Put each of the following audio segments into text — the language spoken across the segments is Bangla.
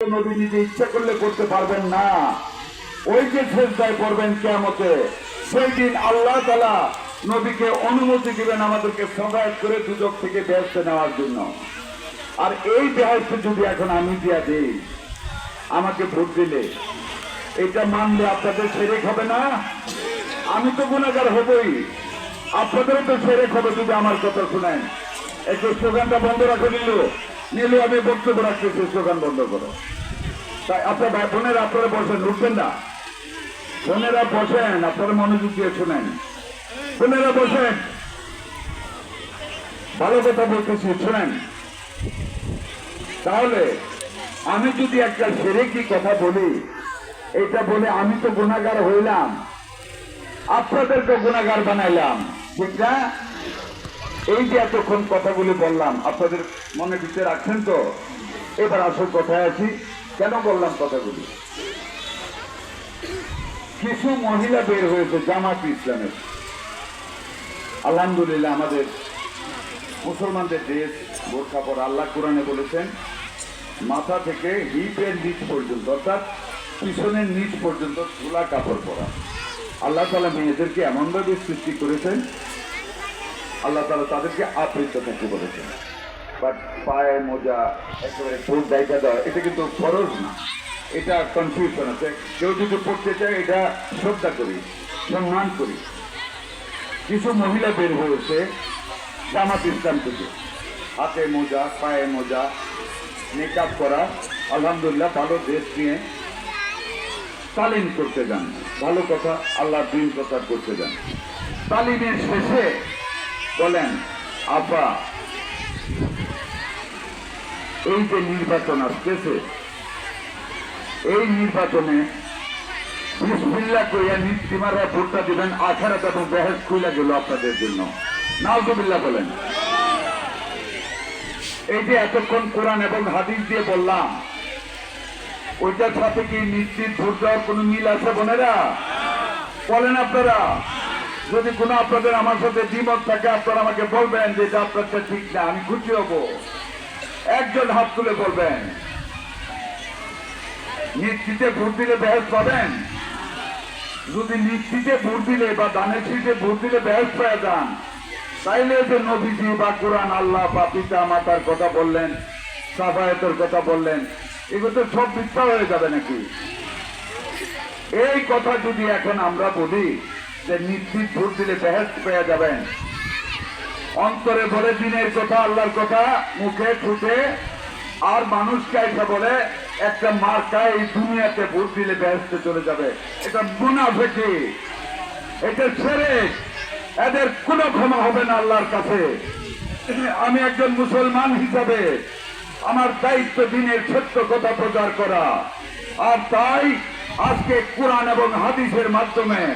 নবী নিজে ইচ্ছা করলে করতে পারবেন না। ওই যে শেষদায় করবেন কেমতে সেই দিন আল্লাহ তালা নবীকে অনুমতি দিবেন আমাদেরকে সবাই করে দুদক থেকে ব্যস্ত নেওয়ার জন্য। আর এই বেহাস্ত যদি এখন আমি দিয়া দিই, আমাকে ভোট দিলে, এটা মানলে আপনাদের সেরে হবে না? আমি তো গুণাগার হবই। আপনাদেরও তো সেরে হবে যদি আমার কথা শুনেন। একটু স্লোগানটা বন্ধ রাখে নিল। নিলে, আমি বক্তব্য রাখতেছি স্লোগান বন্ধ করো। তাই আপনার ভাই বোনেরা, আপনারা বসেন উঠবেন না। বোনেরা বসেন, আপনারা মনোযোগ দিয়ে শোনেন। বোনেরা বসেন। ভালো কথা বলতেছি, শোনেন। তাহলে আমি যদি একটা সেরে কি কথা বলি, এটা বলে আমি তো গুণাগার হইলাম। আপনাদেরকে গুণাগার বানাইলাম। ঠিক না? এই যে এতক্ষণ কথাগুলি বললাম, আপনাদের মনে ভিতরে রাখছেন তো? এবার আসল কথায় আছি। কেন বললাম কথাগুলি? কিছু মহিলা বের হয়েছে জামাত ইসলামের। আলহামদুলিল্লাহ, আমাদের মুসলমানদের দেশ বোরখা পর আল্লাহ কোরআনে বলেছেন, মাথা থেকে হিপের নিচ পর্যন্ত, অর্থাৎ পিছনের নিচ পর্যন্ত খোলা কাপড় পরা। আল্লাহ তালা মেয়েদেরকে এমনভাবে সৃষ্টি করেছেন, আল্লাহ তালা তাদেরকে আবৃত থাকতে বলেছেন। বাট পায়ে মোজা, একেবারে ঠোঁট জায়গা দেওয়া, এটা কিন্তু ফরজ না। এটা কনফিউশন আছে। কেউ যদি পড়তে চায়, এটা শ্রদ্ধা করি, সম্মান করি। কিছু মহিলা বের হয়েছে জামাত ইসলাম থেকে। হাতে মোজা, পায়ে মোজা মেকআপ করা, আলহামদুলিল্লাহ ভালো ড্রেস নিয়ে তালিম করতে যান। ভালো কথা, আল্লাহ দিন প্রচার করতে যান। তালিমের শেষে বলেন আপা এই যে নির্বাচন আসতেছে, এই নির্বাচনে বিসমিল্লা কইয়া ভোটটা দিবেন খুলে গেল আপনাদের জন্য। বলেন। এই যে এতক্ষণ কোরআন এবং হাদিস দিয়ে বললাম ওইটার সাথে কি নিশ্চিত ভোট দেওয়ার কোনো মিল আছে বোনেরা? বলেন আপনারা। যদি কোনো আপনাদের আমার সাথে দ্বিমত থাকে, আপনারা আমাকে বলবেন যে এটা আপনারটা ঠিক না, আমি খুশি হব। একজন হাত তুলে বলবেন। নিশ্চিতে ভোট দিলে বেহেস পাবেন। যদি নিশ্চিতে ভোট দিলে বা দানের শীতে ভোট দিলে বেহেস পেয়ে যান, তাইলে যে নবীজি বা কোরআন আল্লাহ বা পিতা মাতার কথা বললেন, সাফায়তের কথা বললেন, এগুলো তো সব মিথ্যা হয়ে যাবে নাকি? এই কথা যদি এখন আমরা বলি, যে নিশ্চিত ভোট দিলে বেহেস পেয়ে যাবেন অন্তরে বলে দিনের কথা, আল্লাহর কথা, মুখে ঠুটে আর মানুষকে এসে বলে, একটা মার্কা এই দুনিয়াতে ভোট দিলে বেহেস্তে চলে যাবে। এটা মুনাফেকি। এটা ছেড়ে। এদের কোনো ক্ষমা হবে না আল্লাহর কাছে। আমি একজন মুসলমান হিসাবে আমার দায়িত্ব দিনের সত্য কথা প্রচার করা। আর তাই আজকে কোরআন এবং হাদিসের মাধ্যমে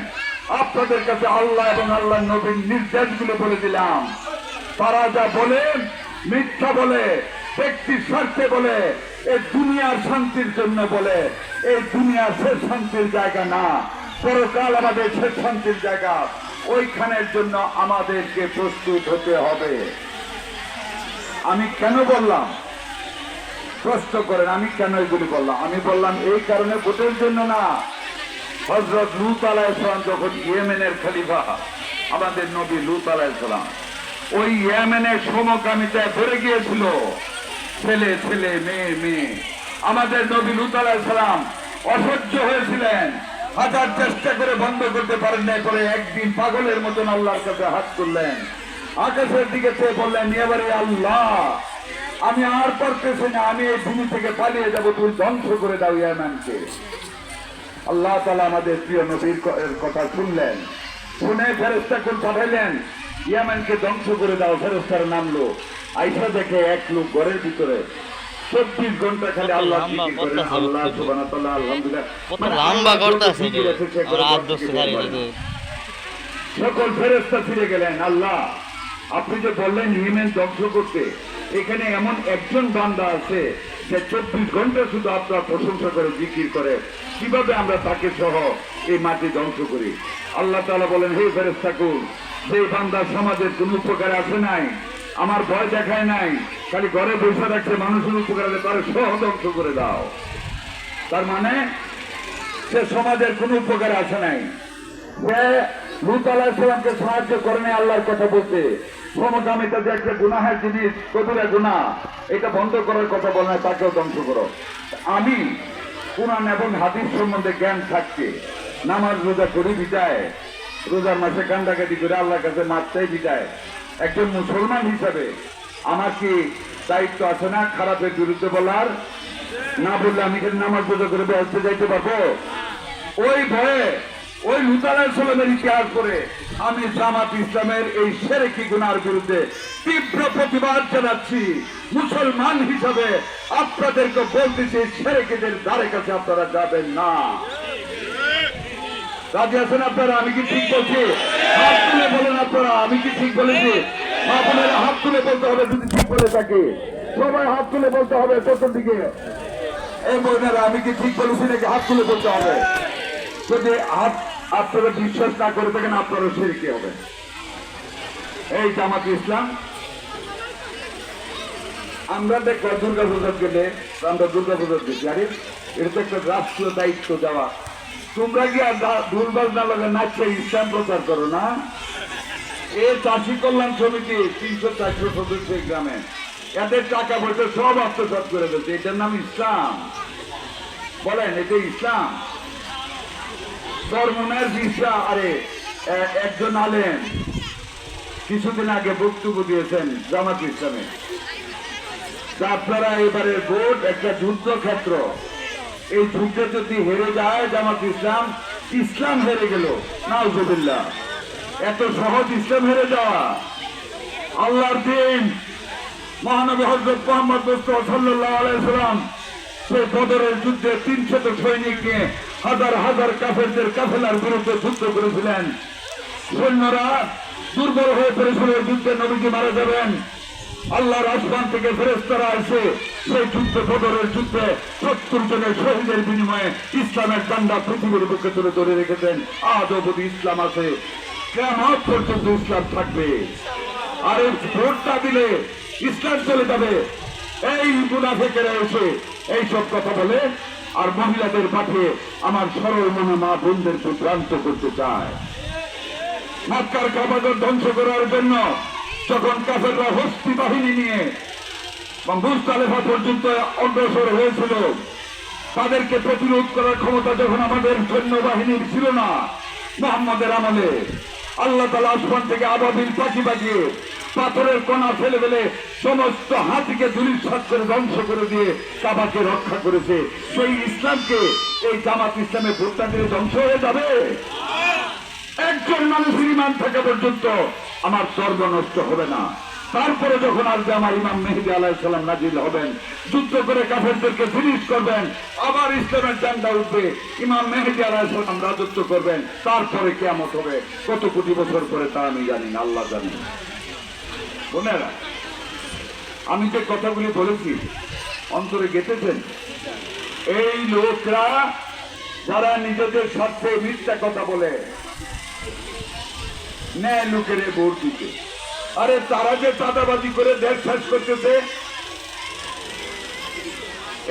আপনাদের কাছে আল্লাহ এবং আল্লাহ নবীর নির্দেশগুলো বলে দিলাম। তারা যা বলে, মিথ্যা বলে, ব্যক্তি স্বার্থে বলে এই দুনিয়ার শান্তির জন্য বলে এই দুনিয়া শেষ শান্তির জায়গা না। পরকাল আমাদের শেষ শান্তির জায়গা। ওইখানের জন্য আমাদেরকে প্রস্তুত হতে হবে। আমি কেন বললাম? প্রশ্ন করেন, আমি কেন এগুলি বললাম? আমি বললাম, এই কারণে ভোটের জন্য না। হজরত লুত আলাইসালাম যখন ইয়েমেনের খলিফা, আমাদের নবী লুত আলাইসালাম ওই ইয়েমেনের সমকামিতায় ভরে গিয়েছিল। ছেলে ছেলে, মেয়ে মেয়ে। আমাদের নবী লুত আলাইসালাম অসহ্য হয়েছিলেন। হাজার চেষ্টা করে বন্ধ করতে পারেন নাই, পরে একদিন পাগলের মতন আল্লাহর কাছে হাত তুললেন। আকাশের দিকে চেয়ে বললেন, এবারে আল্লাহ, আমি আর পারতেছি না, আমি এই ভূমি থেকে পালিয়ে যাব তুই ধ্বংস করে দাও ইয়ামানকে। আল্লাহ তালা আমাদের প্রিয় নবীর কথা শুনলেন। শুনে ফেরেস্তা কোন পাঠাইলেন ইয়ামানকে ধ্বংস করে দাও ফেরেস্তার নামলো আইসা দেখে এক লোক ঘরের ভিতরে। চব্বিশ ঘণ্টা খালি আল্লাহ। আলহামদুলিল্লাহ। মানে। সকল ফেরেস্তা ফিরে গেলেন আল্লাহ আপনি যে বললেন হিমেন ধ্বংস করতে এখানে এমন একজন বান্দা আছে যে চব্বিশ ঘণ্টা শুধু আপনার প্রশংসা করে জিকির করে। কীভাবে আমরা তাকে সহ এই মাটি ধ্বংস করি? আল্লাহ তালা বলেন হে ফেরেস সেই বান্দা সমাজের কোন উপকার আছে নাই, আমার ভয় দেখায় নাই, খালি ঘরে বসে রাখছে মানুষের উপকার তার সহ করে দাও। তার মানে সে সমাজের কোনো উপকারে আসে নাই। সে লুত আলাহিসামকে সাহায্য করে নাই, আল্লাহর কথা বলতে। সমকামিতা যে একটা গুনাহের জিনিস, কবিরা গুণা এটা বন্ধ করার কথা বলে না তাকেও ধ্বংস করো। আমি কোরআন এবং হাদিস সম্বন্ধে জ্ঞান থাকছে, নামাজ রোজা করি বিদায় রোজার মাসে কান্দাকাটি করে আল্লাহর কাছে মারতেই বিদায়। একজন মুসলমান হিসাবে আমার কি দায়িত্ব আছে না খারাপের বিরুদ্ধে বলার? না বললে আমি কি নামাজ রোজা করে বেহস্তে যাইতে পারব? ওই ভয়ে ওই লুতালার সালামের ইতিহাস করে আমি জামাত ইসলামের এই সেরেকি গুনার বিরুদ্ধে তীব্র প্রতিবাদ জানাচ্ছি। মুসলমান হিসাবে আপনাদেরকে বলতেছি সেরেকিদের দ্বারে কাছে আপনারা যাবেন না। রাজি আছেন আপনারা? আমি কি ঠিক বলছি? হাত তুলে বলেন আপনারা, আমি কি ঠিক বলেছি? আপনারা হাত তুলে বলতে হবে, যদি ঠিক বলে থাকি। সবাই হাত তুলে বলতে হবে চতুর্দিকে এই বোনেরা, আমি কি ঠিক বলেছি নাকি হাত তুলে বলতে হবে? যদি হাত আপনারা বিশ্বাস না করে থাকেন আপনারা সেরকি হবে? এই জামাত ইসলাম, আমরা দেখো দুর্গা পূজার গেলে আমরা দুর্গা পূজার আরে এটা তো একটা রাষ্ট্রীয় দায়িত্ব দেওয়া। তোমরা কি আর দুর্বল না লাগে নাচে ইসলাম প্রচার করো না? এ চাষি কল্যাণ সমিতি, তিনশো চারশো সদস্য গ্রামে। এদের টাকা পয়সা সব আত্মসাত করে দিচ্ছে এটার নাম ইসলাম। বলেন, এটা ইসলাম? চরমনের বিষা আরে একজন আলেন কিছুদিন আগে বক্তব্য দিয়েছেন জামাত ইসলামে। আপনারা এবারে ভোট একটা যুদ্ধ ক্ষেত্র এই যুদ্ধে যদি হেরে যায়, জামাত ইসলাম ইসলাম হেরে গেল। নাউজুবিল্লাহ। এত সহজ ইসলাম হেরে যাওয়া। আল্লাহর দিন, মহানবী হজরত মোহাম্মদ সেই বদরের যুদ্ধে তিনশত সৈনিক নিয়ে হাজার হাজার কাফেরদের কাফেলার বিরুদ্ধে যুদ্ধ করেছিলেন। সৈন্যরা দুর্বল হয়ে পড়েছিল, যুদ্ধে নবীজি মারা যাবেন। আল্লাহর আসমান থেকে ফেরেস্তারা এসে সেই যুদ্ধে বদরের যুদ্ধে সত্তর জনের শহীদের বিনিময়ে ইসলামের ডান্ডা পৃথিবীর বুকে তুলে ধরে রেখেছেন। আজ অবধি ইসলাম আছে। কেমন পর্যন্ত ইসলাম থাকবে। আর এই ভোটটা দিলে ইসলাম চলে যাবে। এই মুনাফেকেরা এসে এইসব কথা বলে আর মহিলাদের পাঠিয়ে আমার সরল মনে মা বোনদেরকে ভ্রান্ত করতে চায়। মক্কার কাবাগর ধ্বংস করার জন্য যখন কাফেররা হস্তি বাহিনী নিয়ে মুস্তালেফা পর্যন্ত অগ্রসর হয়েছিল, তাদেরকে প্রতিরোধ করার ক্ষমতা যখন আমাদের সৈন্যবাহিনীর ছিল না, মোহাম্মদের আমলে, আল্লাহ তালা আসমান থেকে আবাবিল পাখি পাঠিয়ে পাথরের কণা ফেলে ফেলে সমস্ত হাতিকে দুলিশ্বাস করে ধ্বংস করে দিয়ে কাবাকে রক্ষা করেছে। সেই ইসলামকে এই জামাত ইসলামে ভোটটা দিয়ে ধ্বংস হয়ে যাবে। একজন মানুষের ইমান থাকা পর্যন্ত আমার স্বর্গ নষ্ট হবে না। তারপরে যখন আসবে আমার ইমাম মেহেদি আলাহ সালাম নাজিল হবেন, যুদ্ধ করে কাফেরদেরকে ফিনিশ করবেন, আবার ইসলামের জান্ডা উঠবে, ইমাম মেহেদি আলাহ সালাম রাজত্ব করবেন, তারপরে কেমন হবে। কত কোটি বছর পরে তা আমি জানি না, আল্লাহ জানি। বোনেরা, আমি যে কথাগুলি বলেছি, অন্তরে গেতেছেন এই লোকরা যারা নিজেদের স্বার্থে মিথ্যা কথা বলে ন্যায় লোকের ভোট দিতে। আরে তারা যে চাঁদাবাজি করে দেশ শেষ করতেছে,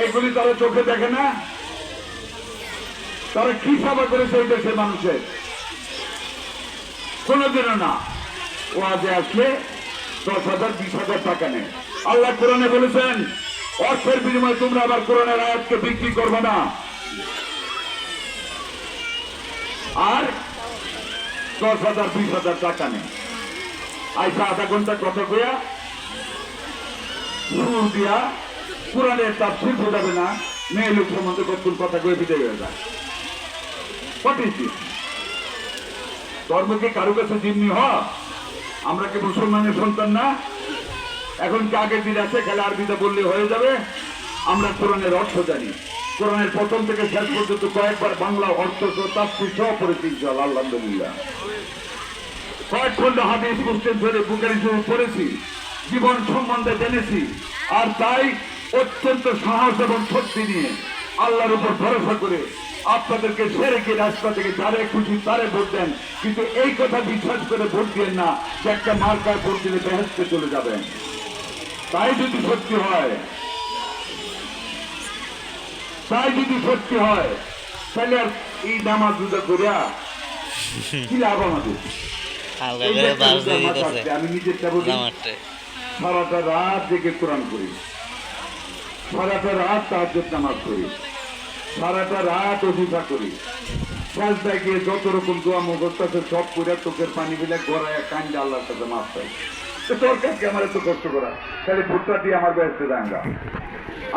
এগুলি তারা চোখে দেখে না? তারা কি সেবা করেছে এই দেশের মানুষের? কোনোদিনও না। ও আজে আসলে দশ হাজার, বিশ হাজার টাকা নেই। আল্লাহ কোরআনে বলেছেন, অর্থের বিনিময়ে তোমরা আবার কোরআনের আয়াতকে বিক্রি করবে না। আর দশ হাজার, বিশ হাজার টাকা নেই। আইসা আধা ঘণ্টা কথা কইয়া সুর দিয়া কোরআনের তাফসির বোঝাবে না, মেয়ে লোক সম্বন্ধে কতক্ষণ কথা কয়ে বিদায় হয়ে যায়। This? ধর্মকে কারও কাছে জিম্মি হ আমরা কি মুসলমানের সন্তান না? এখন কি আগের দিন আছে, খেলা আরবিতে বললে হয়ে যাবে? আমরা কোরআনের অর্থ জানি। কোরআনের প্রথম থেকে শেষ পর্যন্ত কয়েকবার বাংলা অর্থ সহ পড়েছি ইনশাআল্লাহ, আলহামদুলিল্লাহ। কয়েক খন্ড হাদিস মুসলিম ধরে বুকের হিসেবে পড়েছি, জীবন সম্বন্ধে জেনেছি, আর তাই অত্যন্ত সাহস এবং শক্তি নিয়ে আল্লাহর উপর ভরসা করে আপনাদেরকে সেরে গিয়ে রাস্তা থেকে যারে খুশি, তারে ভোট দেন। কিন্তু এই কথা বিশ্বাস করে ভোট দিয়েন না, যে একটা মার্কার ভোট দিলে বেহেস্তে চলে যাবেন। তাই যদি সত্যি হয় তাই যদি সত্যি হয় তাহলে আর এই নামাজ রোজা করিয়া কি লাভ আমাদের? আমি নিজেরটা বলি। সারাটা রাত জেগে কোরআন করি সারাটা রাত তাহাজ্জুদ নামাজ করি সারাটা রাত অভিষা করি। সাজদায় গিয়ে যত রকম দোয়া মুখস্থ আছে সব করে চোখের পানি মিলে গড়ায় কান্দে আল্লাহর সাথে মাপ পাই তো তোর কাছে আমার এত কষ্ট করা। তাহলে ভুট্টা দিয়ে আমার ব্যস্ত দাঙ্গা।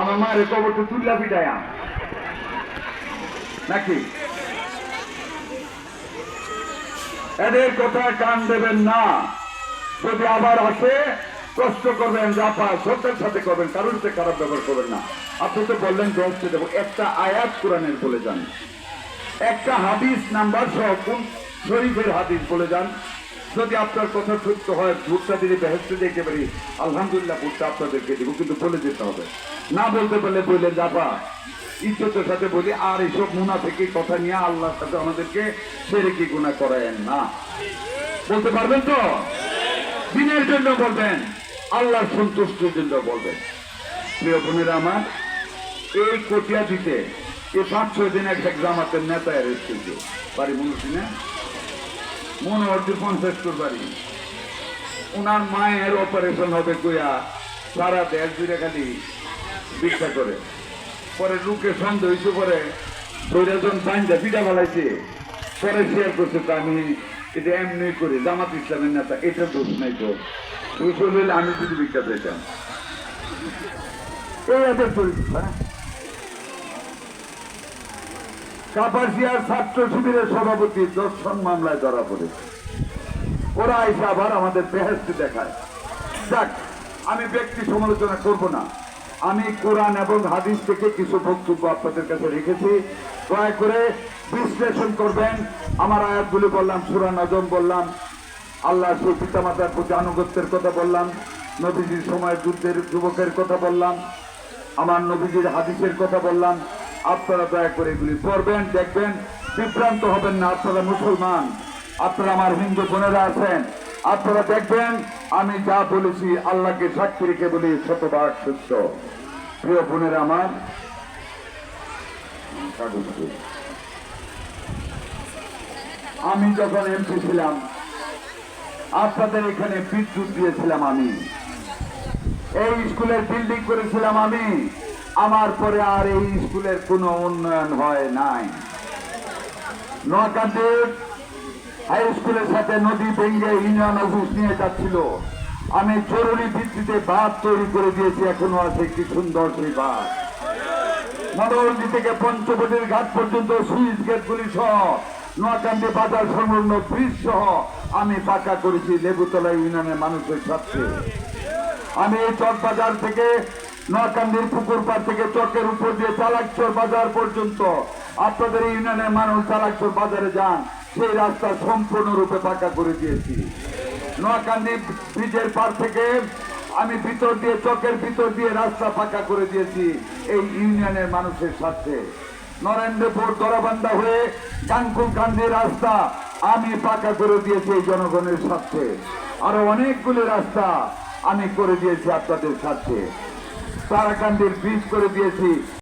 আমার মায়ের কবরটা তুল্লা পিটায় আম নাকি? এদের কথায় কান দেবেন না। যদি আবার আসে কষ্ট করবেন জাপা সত্যের সাথে করবেন, কারোর সাথে খারাপ ব্যবহার করবেন না। আপনি তো বললেন দশটি দেবো একটা আয়াত কোরআনের বলে যান। একটা হাদিস নাম্বার সহ শরীফের হাদিস বলে যান। যদি আপনার কথা সত্য হয়, ভুট্টা দিলে বেহেস্ত দেখতে পারি আলহামদুলিল্লাহ ভুট্টা আপনাদেরকে দিব, কিন্তু বলে যেতে হবে। না বলতে পারলে বললে যাবা। ইজ্জতের সাথে বলি, আর এইসব মুনা থেকে কথা নিয়ে আল্লাহর সাথে আমাদেরকে সেরে কি গুণা করায়েন না। বলতে পারবেন তো? দিনের জন্য বলবেন, আল্লাহর সন্তুষ্টির জন্য বলবেন। প্রিয় বোনেরা আমার, এই কটিয়া দিতে এই পাঁচ ছয় দিন এক এক জামাতের নেতা এসেছিল। বাড়ি মনে মনে হচ্ছে পঞ্চাশ তোর বাড়ি। ওনার মায়ের অপারেশন হবে কইয়া সারা দেশ জুড়ে খালি ভিক্ষা করে। পরে লোকে সন্দেহ হয়েছে পরে সৈরাজন পাঞ্জা পিঠা বালাইছে পরে শেয়ার করছে তো আমি এটা এমনি করি, জামাত ইসলামের নেতা, এটা দোষ নাই তো। দোষ হলে আমি যদি ভিক্ষা পেতাম এই এদের চরিত্র কাপাসিয়ার ছাত্র শিবিরের সভাপতি দর্শন মামলায় ধরা পড়েছে ওরা এসে আবার আমাদের বেহেস্তি দেখায়। যাক, আমি ব্যক্তি সমালোচনা করব না। আমি কোরআন এবং হাদিস থেকে কিছু বক্তব্য আপনাদের কাছে রেখেছি। দয়া করে বিশ্লেষণ করবেন। আমার আয়াতগুলি বললাম, সুরা নজম বললাম আল্লাহ সেই পিতামাতার প্রতি আনুগত্যের কথা বললাম, নবীজির সময় যুদ্ধের যুবকের কথা বললাম, আমার নবীজির হাদিসের কথা বললাম আপনারা দয়া করে এগুলি পড়বেন, দেখবেন। বিভ্রান্ত হবেন না আপনারা মুসলমান। আপনারা আমার হিন্দু বোনেরা আছেন। আপনারা দেখবেন, আমি যা বলেছি আল্লাহকে সাক্ষী রেখে বলি, শতভাগ সত্য। প্রিয় বোনেরা আমার আমি যখন এমপি ছিলাম, আপনাদের এখানে বিদ্যুৎ দিয়েছিলাম আমি। এই স্কুলের বিল্ডিং করেছিলাম আমি। আমার পরে আর এই স্কুলের কোনো উন্নয়ন হয় নাই। নোয়াকান্দির হাই স্কুলের সাথে নদী ভেঙ্গে ইউনিয়ন অফিস নিয়ে যাচ্ছিল। আমি জরুরি ভিত্তিতে বাঁধ তৈরি করে দিয়েছি, এখনও আছে কি সুন্দর সেই বাঁধ। মনোরঞ্জি থেকে পঞ্চবটির ঘাট পর্যন্ত সুইচ গেটগুলি সহ নোয়াকান্দি বাজার সংলগ্ন ব্রিজ সহ আমি পাকা করেছি লেবুতলা ইউনিয়নের মানুষের সাথে আমি এই চক বাজার থেকে নোয়াকান্দির পুকুর পাড় থেকে চকের উপর দিয়ে চালাকচর বাজার পর্যন্ত। আপনাদের ইউনিয়নের মানুষ চালাকচর বাজারে যান, সেই রাস্তা সম্পূর্ণরূপে পাকা করে দিয়েছি। নোয়াকান্দি ব্রিজের পার থেকে আমি ভিতর দিয়ে, চকের ভিতর দিয়ে রাস্তা পাকা করে দিয়েছি এই ইউনিয়নের মানুষের সাথে নরেন্দ্রপুর দরাবান্ধা হয়ে কানকুল কান্দি রাস্তা আমি পাকা করে দিয়েছি এই জনগণের সাথে আরও অনেকগুলি রাস্তা আমি করে দিয়েছি আপনাদের সাথে তারাকান্দির বীজ করে দিয়েছি।